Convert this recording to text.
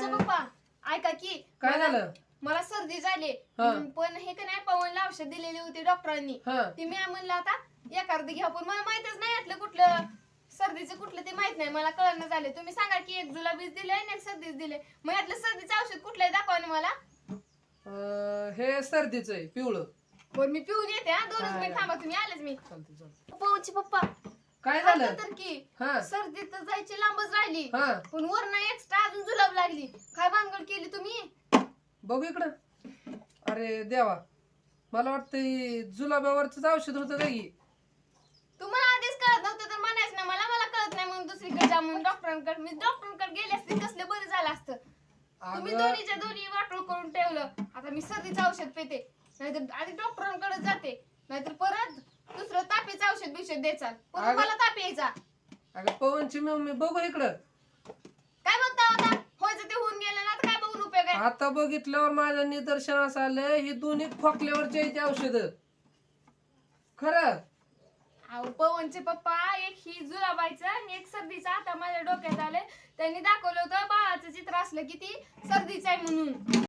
पवनचे पप्पा. ऐका की काय मला- झालं? मला सर्दी झाली. हा. पण हे का नाही पवनला औषध दिलेली होती डॉक्टरांनी. हा. ती मी म्हणलं आता एक अर्धी घ्या पण मला माहितच नाही यातलं कुठलं सर्दीचं कुठलं ते माहीत नाही. मला कळणं झाले तुम्ही सांगा की एक जुलाबीज दिले आणि एक सर्दीच दिले मग यातलं सर्दीचं औषध कुठलं आहे दाखवा ना मला. अं, हे सर्दीच आहे पिवळं. पण मी पिऊन येते हा. दोनच मिनिट थांबा तुम्ही आलेच मी. चालते चालते पवनचे पप्पा काय झालं? तर की हा. सर्दी तर जायची लांबच राहिली. हा. पण वरनं एक्स्ट्रा अजून जुलाब लागली. काय भानगड केली तुम्ही? बघू इकडं. अरे देवा. मला वाटतं जुलाब्यावरच औषध होतं की तुम्हाला आधीच कळत नव्हतं तर म्हणायचं ना मला मला कळत नाही म्हणून दुसरीकडे जा म्हणून डॉक्टरांकडे मी डॉक्टरांकडे गेले असते कसले बरे झालं असतं? तुम्ही अगं. दोन्हीच्या दोन्ही वाटोळ करून ठेवलं. आता मी सर्दीचं औषध पेते. नाहीतर आधी डॉक्टरांकडे जाते. नाहीतर परत बिषध द्यायचा अगं- मला ताप यायचा. अगं पवनची मम्मी बघू इकडं. काय बघता आता? व्हायचं ते होऊन गेलं ना आता काय बघून उपयोग आहे? आता बघितल्यावर माझ्या निदर्शनास आलं ही दोन्ही खोकल्यावरची आहेत औषध. खरं? अहो पवनचे पप्पा एक ही जुलाबाईचं आणि एक सर्दीचं. आता माझ्या डोक्यात आले त्यांनी दाखवलं होतं बाळाचं चित्र असलं की ती सर्दीचं आहे म्हणून.